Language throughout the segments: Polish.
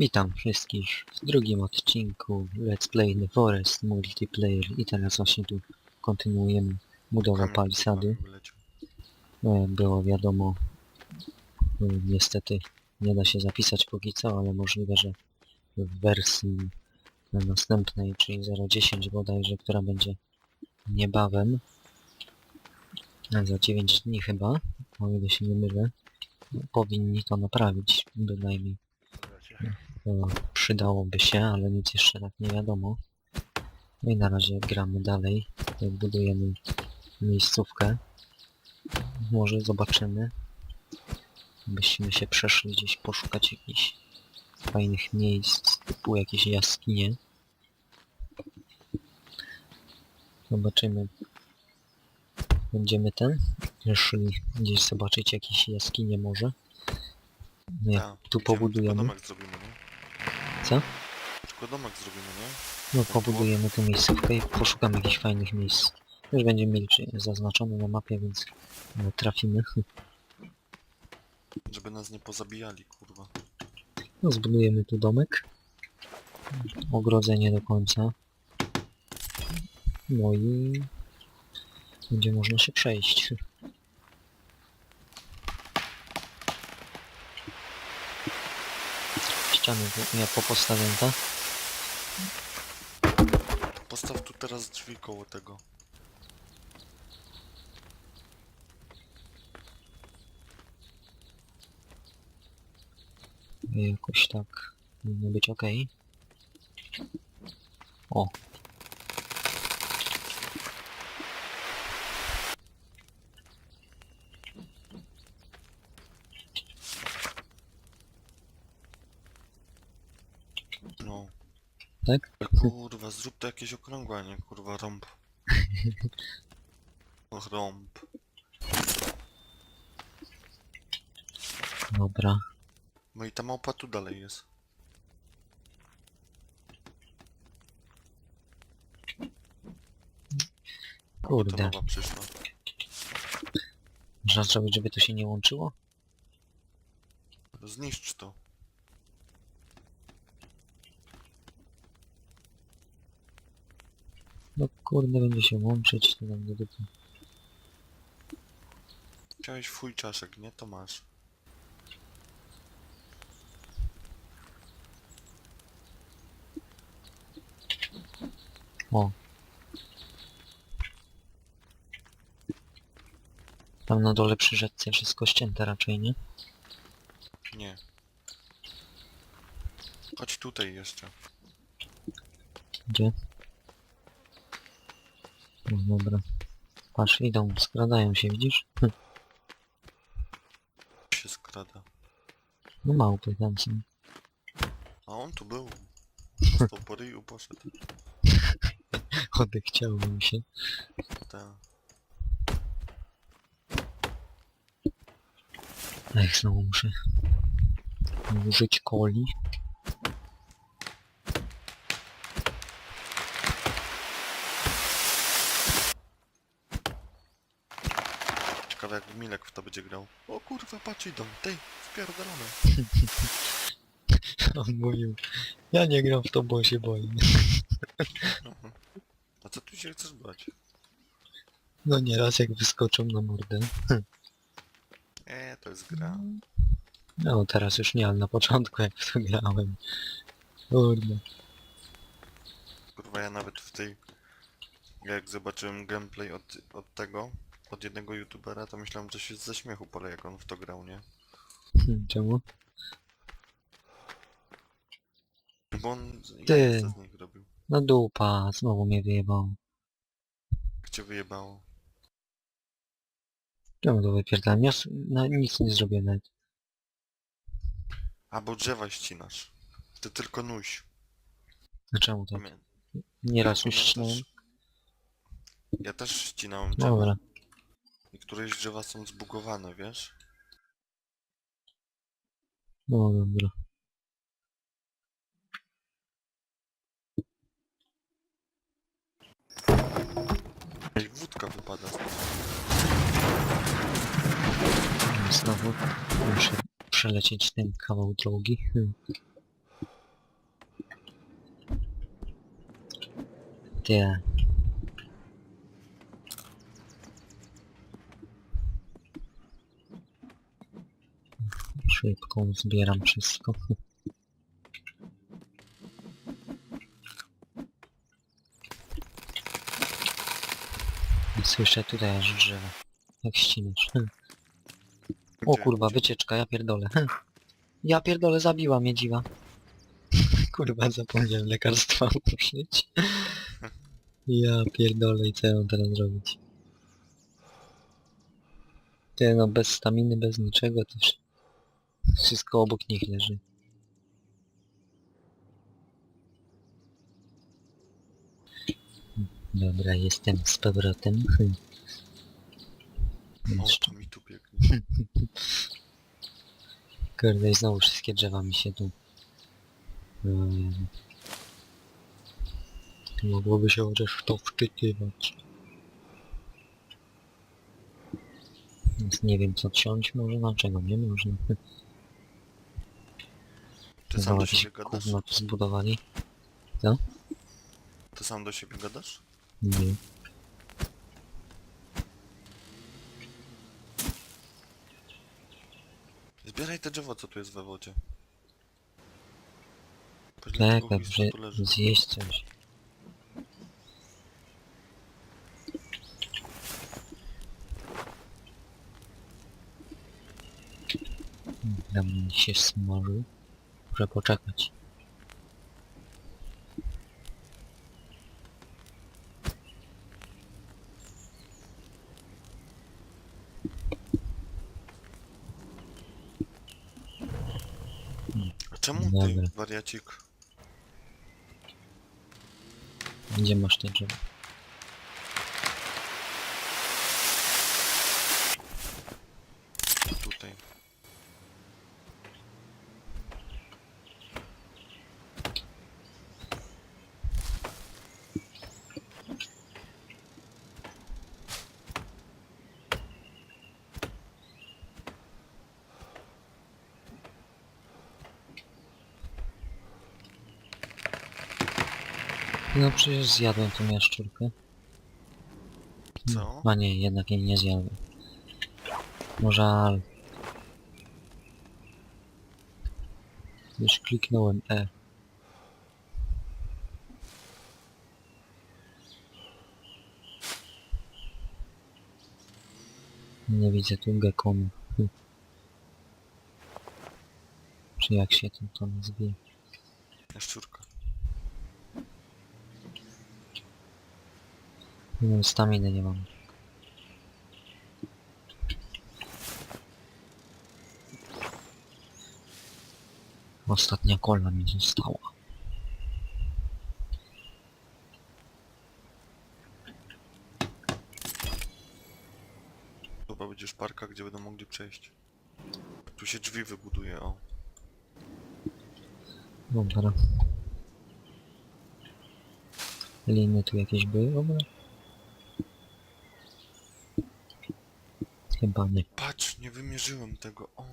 Witam wszystkich w drugim odcinku Let's Play The Forest Multiplayer i teraz właśnie tu kontynuujemy budowę palisady. jak było wiadomo, y, niestety nie da się zapisać póki co, ale możliwe, że w wersji następnej, czyli 0.10 bodajże, która będzie niebawem, za 9 dni chyba, o ile się nie mylę, powinni to naprawić bynajmniej. Przydałoby się, ale nic jeszcze tak nie wiadomo. No i na razie gramy dalej. Tutaj budujemy miejscówkę. Może zobaczymy. Byśmy się przeszli gdzieś poszukać jakichś fajnych miejsc, typu jakieś jaskinie. Zobaczymy. Będziemy ten, szli gdzieś zobaczyć jakieś jaskinie może. Nie, Tak, tu pobudujemy. Tylko domek zrobimy, nie? Co? Tylko domek zrobimy, nie? No pobudujemy tu miejscówkę i poszukamy jakichś fajnych miejsc. Już będziemy mieli czy- zaznaczone na mapie, więc no, trafimy. Żeby nas nie pozabijali, kurwa. No zbudujemy tu domek. Ogrodzenie do końca. No i będzie można się przejść. Ściany ja popostawiam, tak? Postaw tu teraz drzwi koło tego. Jakoś tak powinno być ok. O. No. Tak? Kurwa, zrób to jakieś okrągłe, nie kurwa rąb. Rąb. Dobra. No i ta małpa tu dalej jest. Kurde. Ta przyszła. Można zrobić, żeby to się nie łączyło? Zniszcz to. No kurde, będzie się łączyć, to nam do dupy. Chciałeś fuj czaszek, nie? To masz. O. Tam na dole przy rzece wszystko ścięte raczej, nie? Nie. Chodź tutaj jeszcze. Gdzie? No dobra. Patrz, idą, skradają się, widzisz? Hm, się skrada. No małpy tam są. A on tu był. Dostał po ryju, poszedł. Odechciało mi się. Ta. Ech, znowu muszę użyć coli. Milek w to będzie grał. O kurwa, patrz idą. Tej, wpierdolone. On mówił, ja nie gram w to, bo się boję. A co tu się chcesz brać? No nieraz jak wyskoczą na mordę. Eee, to jest gra. No teraz już nie, ale na początku jak w to grałem. Kurde. Kurwa, ja nawet w tej... Jak zobaczyłem gameplay od, od tego, od jednego youtubera, to myślałem, że się ze śmiechu pole jak on w to grał, nie? Hmm, Czemu? Bo on Ty. jajce z nich robił. No dupa, znowu mnie wyjebał. Cię wyjebało. Czemu to wypierdam? Ja s- no, nic nie zrobię nawet. A bo drzewa ścinasz. Ty tylko nuś. A czemu to? Pamię... Nieraz już ścinałem. Ja też ścinałem drzewa. Dobra. Niektóre drzewa są zbugowane, wiesz? No dobra. Ej, wódka wypada. Znowu muszę przelecieć ten kawał drogi. Ty, Szybko zbieram wszystko. Słyszę tutaj aż drzewo. Jak ściniesz. O kurwa, wycieczka, ja pierdolę. Ja pierdolę, zabiła mnie dziwa. Kurwa, zapomniałem lekarstwa użyć. Ja pierdolę i co ja mam teraz zrobić? Ty no, bez staminy, bez niczego, wsz- wszystko obok nich leży. Dobra, jestem z powrotem. O, to mi tu biegnie. kurde, i znowu wszystkie drzewa mi się tu... Jezu. Mogłoby się chociaż w to wczytywać. Więc nie wiem co ciąć można, czego nie można. Ty sam do jakieś siebie gadasz? tu zbudowali. Ty sam do siebie gadasz? Nie. Zbieraj te drzewo, co tu jest we wodzie. Ile tego Tak, że tu leży. zjeść coś. Mnie się smażył. Muszę poczekać. A czemu Dobra. ty, wariacik? Gdzie masz te drzewo? Tutaj. No przecież zjadłem tą jaszczurkę. Co? A nie, jednak jej nie zjadłem. No żal. Już kliknąłem E. Nie widzę tu gekonu. Hm. Czy jak się to, to nazwie? Jaszczurka. Nie wiem, staminy nie mam. Ostatnia kola mi została. Chyba będzie szparka, gdzie będą mogli przejść. Tu się drzwi wybuduje, o. Dobra. Liny tu jakieś były w ogóle? Nie. Patrz, nie wymierzyłem tego, o.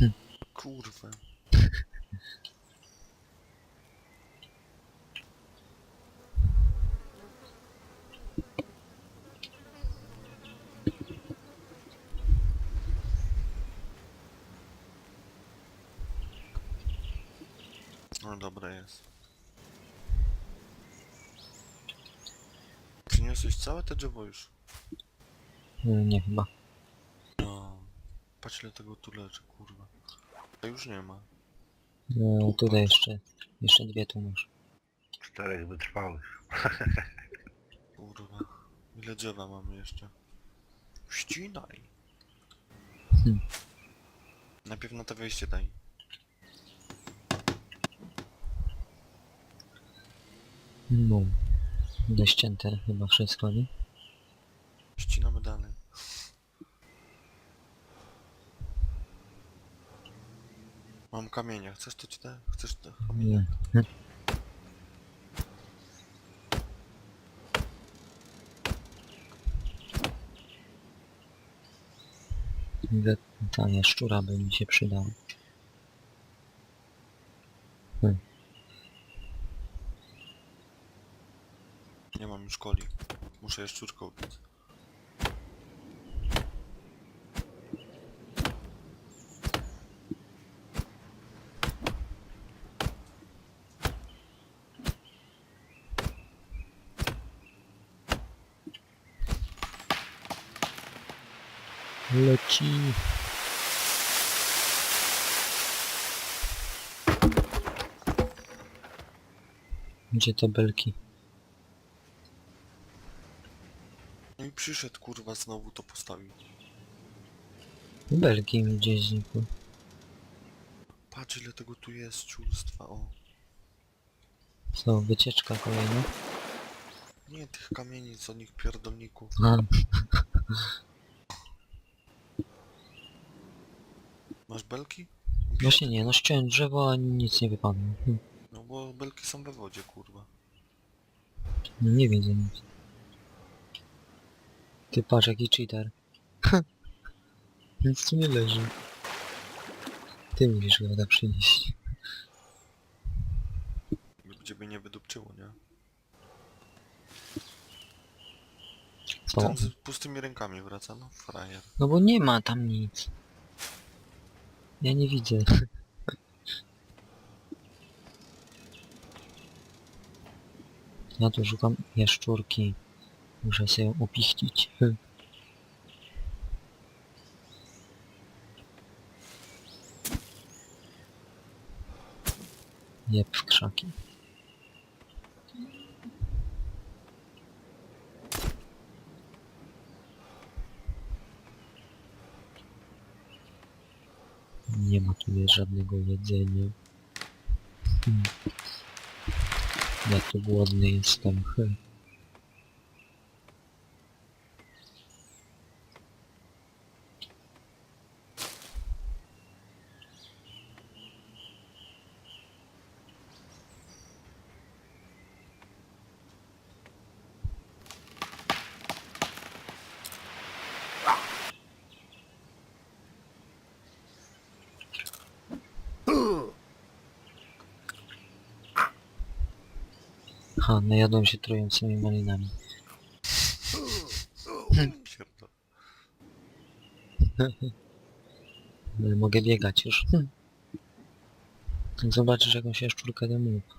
Hm. Kurwa. No dobra jest. Przyniosłeś całe te drzewo już? Y, Nie chyba. No. Patrz ile tego tu leży, kurwa. A już nie ma. No, tutaj jeszcze, jeszcze dwie tu masz. Czterech wytrwałych. Kurwa. Ile drzewa mamy jeszcze? Ścinaj. Hmm. Najpierw na to wejście daj. No. Dościęte chyba wszystko, nie? Ścinamy dalej. Mam kamienia. Chcesz to ci dać? Chcesz to kamienia? Nie. Ile ta jaszczura by mi się przydała. Hmm. Nie mam już coli. Muszę jaszczurkę ubić. Gdzie te belki? No i przyszedł kurwa znowu to postawił. Belki mi gdzieś znikły. Patrz ile tego tu jest, czulstwa, o. Co, wycieczka kolejna? Nie tych kamienic, o nich pierdolników. A, Masz belki? właśnie nie, no ściąłem drzewo, a nic nie wypadło. Hm, No bo belki są we wodzie, kurwa. No nie widzę nic. Ty patrz jaki cheater. Nic tu nie leży. Ty musisz go tak przynieść. Żeby ciebie nie wydupczyło, nie? Co? Ten z pustymi rękami wraca, no frajer. No bo nie ma tam nic. Ja nie widzę. Szukam jaszczurki. Muszę sobie ją upichcić. Jeb w krzaki. Nie ma tu żadnego jedzenia. Hmm. Ja tu głodny jestem. Hy. Ha, najadłem się trującymi malinami. Mogę biegać już. Zobaczysz jakąś jaszczurkę, to mów.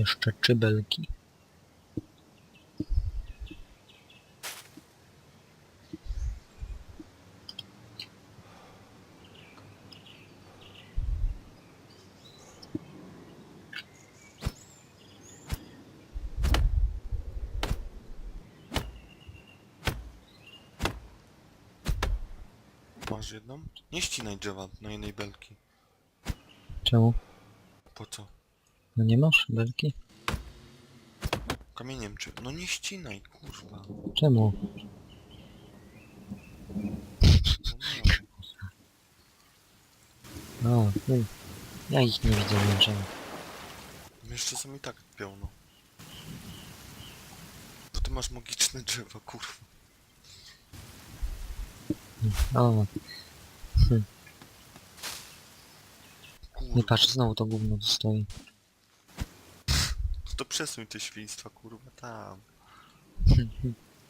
Jeszcze czybelki. Masz jedną? Nie ścinaj drzewa na jednej belki. Czemu? Po co? No nie masz belki? Kamieniem czy... No nie ścinaj, kurwa. Czemu? No nie. No. Ja ich nie widzę niczego. Jeszcze są i tak pełno. To ty masz magiczne drzewa, kurwa. O, Kurwa. nie patrz, znowu to gówno tu stoi. To przesuń te świństwa, kurwa, tam.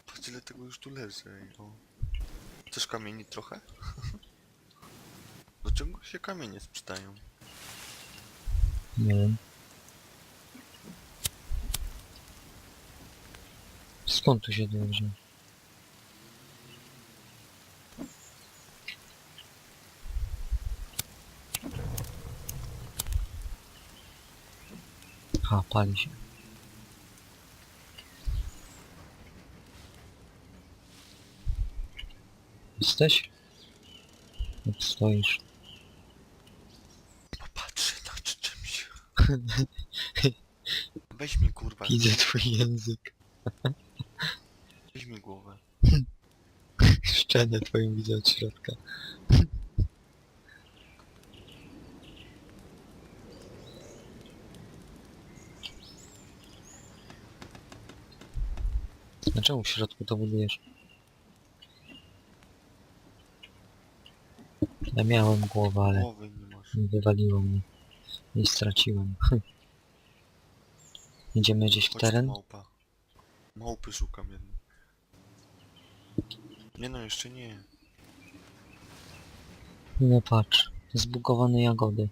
Patrz ile tego już tu leży, o. Chcesz kamieni trochę? Do czego się kamienie sprzedają? Nie wiem. Skąd tu się to? Pali się. Jesteś? Jak stoisz? Popatrzę na czy- czymś. Weź mi kurwa, Widzę twój język. weź mi głowę. Szczenie twoim widzę od środka. Dlaczego w środku to budujesz? Ja miałem głowę, ale Głowy nie masz. wywaliło mnie. I straciłem. Idziemy gdzieś w Chodź teren? małpa. Małpy szukam jednej. Nie no, jeszcze nie. No patrz, zbugowane jagody.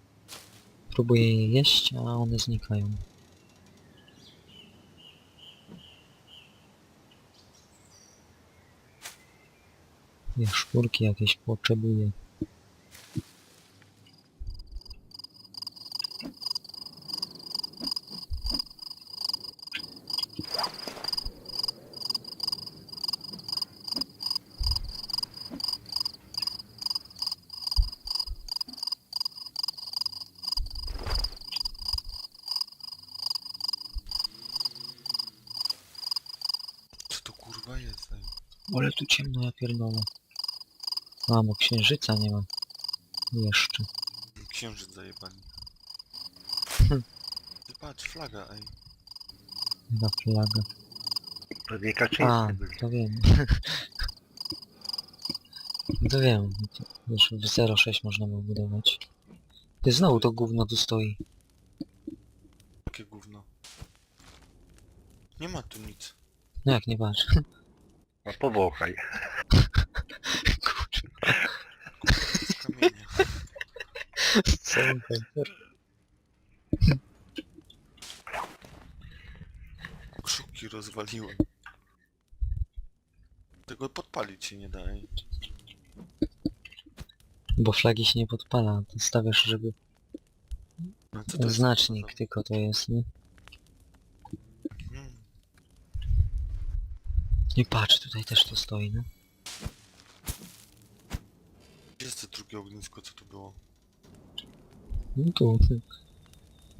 Próbuję je jeść, a one znikają. Ja szkórki jakieś potrzebuję. Co to kurwa jest? Ale tu ciemno, ja pierdolę. A, bo księżyca nie ma. Jeszcze. Księżyc zajebani. Hm. Ty patrz, flaga, ej. Chyba flaga. Pewnie A, Kaczyńscy byli. to wiem. to wiem. Już w 0,6 można było budować. Ty znowu to gówno tu stoi. Jakie gówno. Nie ma tu nic. No jak nie patrz. No powąchaj. Kurwa. Z kamienia. Pęter. Krzuki rozwaliłem. Tego podpalić się nie da, ej. Bo flagi się nie podpala. To stawiasz, żeby... No co to jest? Znacznik tylko to jest, nie? Hmm. Nie patrz, tutaj też to stoi, no. Gdzie jest to drugie ognisko, co tu było? No tu.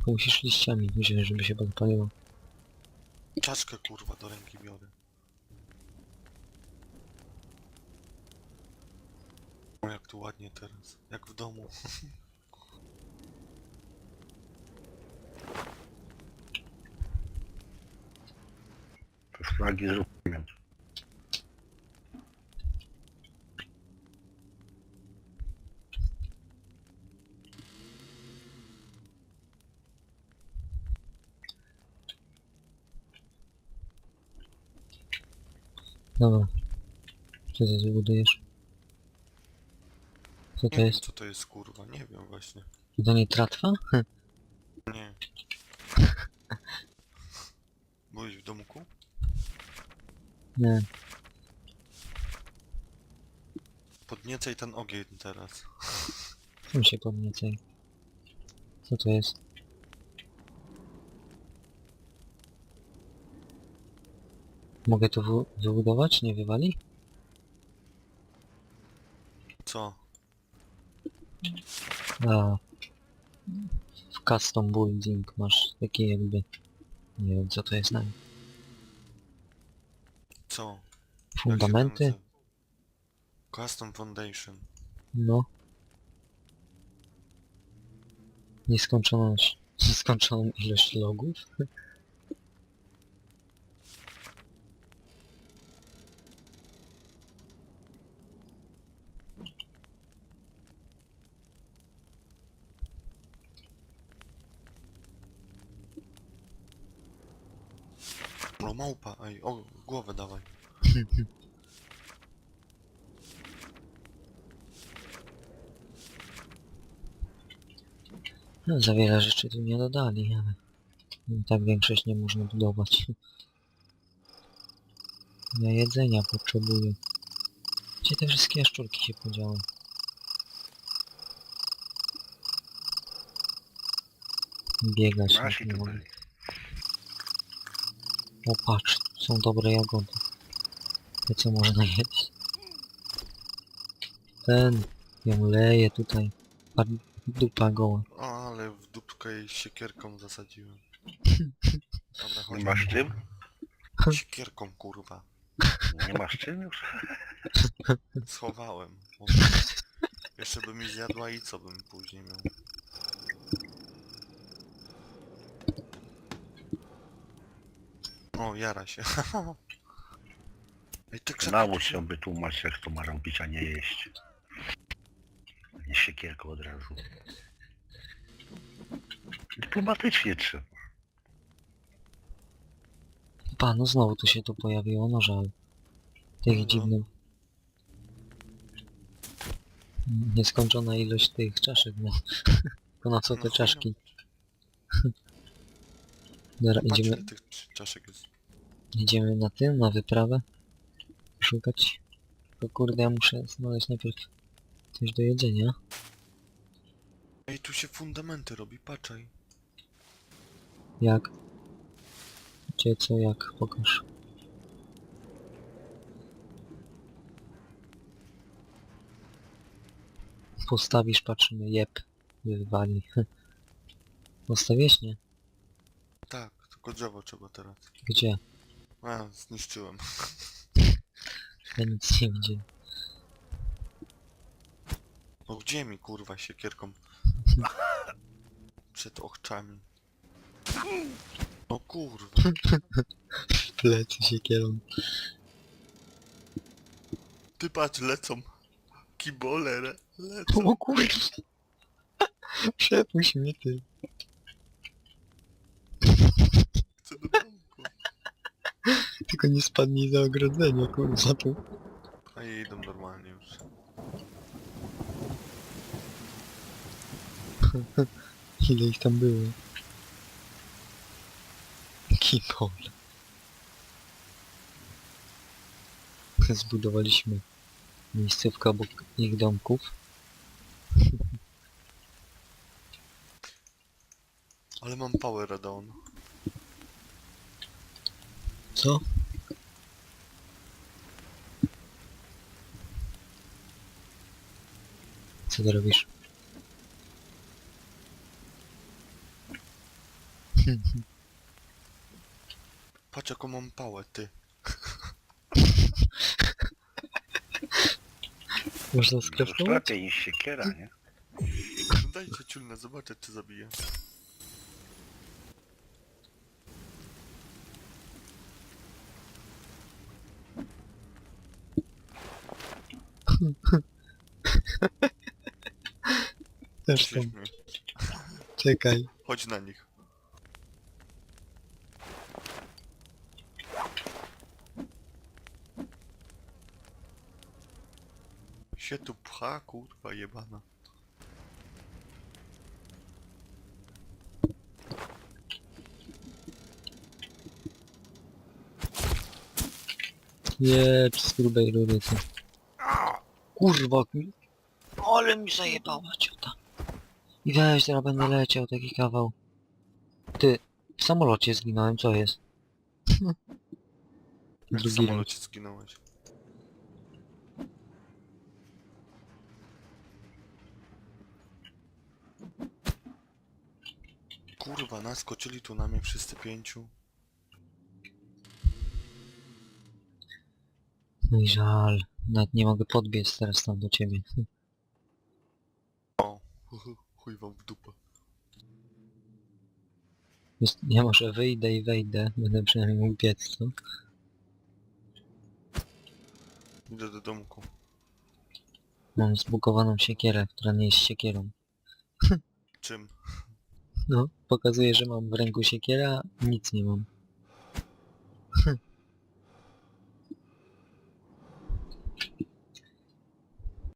To musisz liściami wziąć, żeby się podpaliło. Czaszkę kurwa do ręki biorę. O jak tu ładnie teraz. Jak w domu. To z flagi Dobra. Co ty zbudujesz? Co Nie to wiem jest? co to jest kurwa, nie wiem właśnie. To nie tratwa? Nie. Byłeś w domku? Nie. Podniecaj ten ogień teraz. Czym się podniecaj? Co to jest? Mogę to wy wybudować? Nie wywali? Co? A. W custom building masz takie jakby... Nie wiem co to jest nawet. Co? Fundamenty? Custom Foundation. No. Nieskończoną, nieskończoną ilość logów? O małpa, ej, o głowę dawaj. No, za wiele rzeczy tu nie dodali, ale... i Tak większość nie można budować. Ja jedzenia potrzebuję. Gdzie te wszystkie jaszczurki się podziały? Biegać nie mogę. O patrz, są dobre jagody. Te co można jeść? Ten ją leje tutaj. A dupa goła. O, ale w dupkę jej siekierką zasadziłem. Dobra, chodź. Masz czym? Siekierką kurwa. Nie masz czym już? Schowałem. Jeszcze by mi zjadła i co bym później miał. O, jara się. Ej, te krzaki Naucz tu się by tłumaczyć jak to ma robić, a nie jeść. Nie siekierką od razu. Dyplomatycznie trzeba. Pa, no znowu tu się tu pojawiło, no żal. Tych No. dziwnych... Nieskończona ilość tych czaszek, no. To na co No te chuj, czaszki? Dobra, Patrz, idziemy, ile tych cz- czaszek jest. Idziemy na tym, na wyprawę. Szukać. To kurde, ja muszę znaleźć najpierw coś do jedzenia. Ej, tu się fundamenty robi, patrzaj. Jak? Gdzie, co, jak? Pokaż. Postawisz, patrzymy, jeb. Wywali. Postawiłeś, nie? Tak, tylko drzewo trzeba teraz. Gdzie? A, zniszczyłem. Ja nic nie widzę. No gdzie mi kurwa siekierką? Przed oczami. No kurwa. Plecy się kierą. Ty patrz, lecą. Kibole, le lecą. O kurwa! Przepuść mnie ty. Chcę do domku. Tylko nie spadnij za ogrodzenie, kurwa tu. A i idą normalnie już. Ile ich tam było? Kibol. Zbudowaliśmy miejscówkę obok ich domków. Ale mam power down. Co? Co ty robisz? Patrz jaką mam pałę, ty. Można Już skraftować? lepiej niż siekiera, nie? Dajcie ciulne, zobaczę czy zabiję. Też. Śmieszmy. Czekaj. Chodź na nich. Się tu pcha, kurwa jebana. Nie, z grubej rury. Kurwa, kur- ale mi zajebała ciota. I weź, teraz będę leciał taki kawał. Ty, w samolocie zginąłem, co jest? Jak w Drugi samolocie zginąłeś. Kurwa, naskoczyli tu na mnie wszyscy pięciu. No i żal. Nawet nie mogę podbiec teraz tam do ciebie. O, chuj wam w dupę. Ja może wyjdę i wejdę, będę przynajmniej mógł biec, co? Idę do domku. Mam zbugowaną siekierę, która nie jest siekierą. Czym? No, pokazuje, że mam w ręku siekiera, nic nie mam.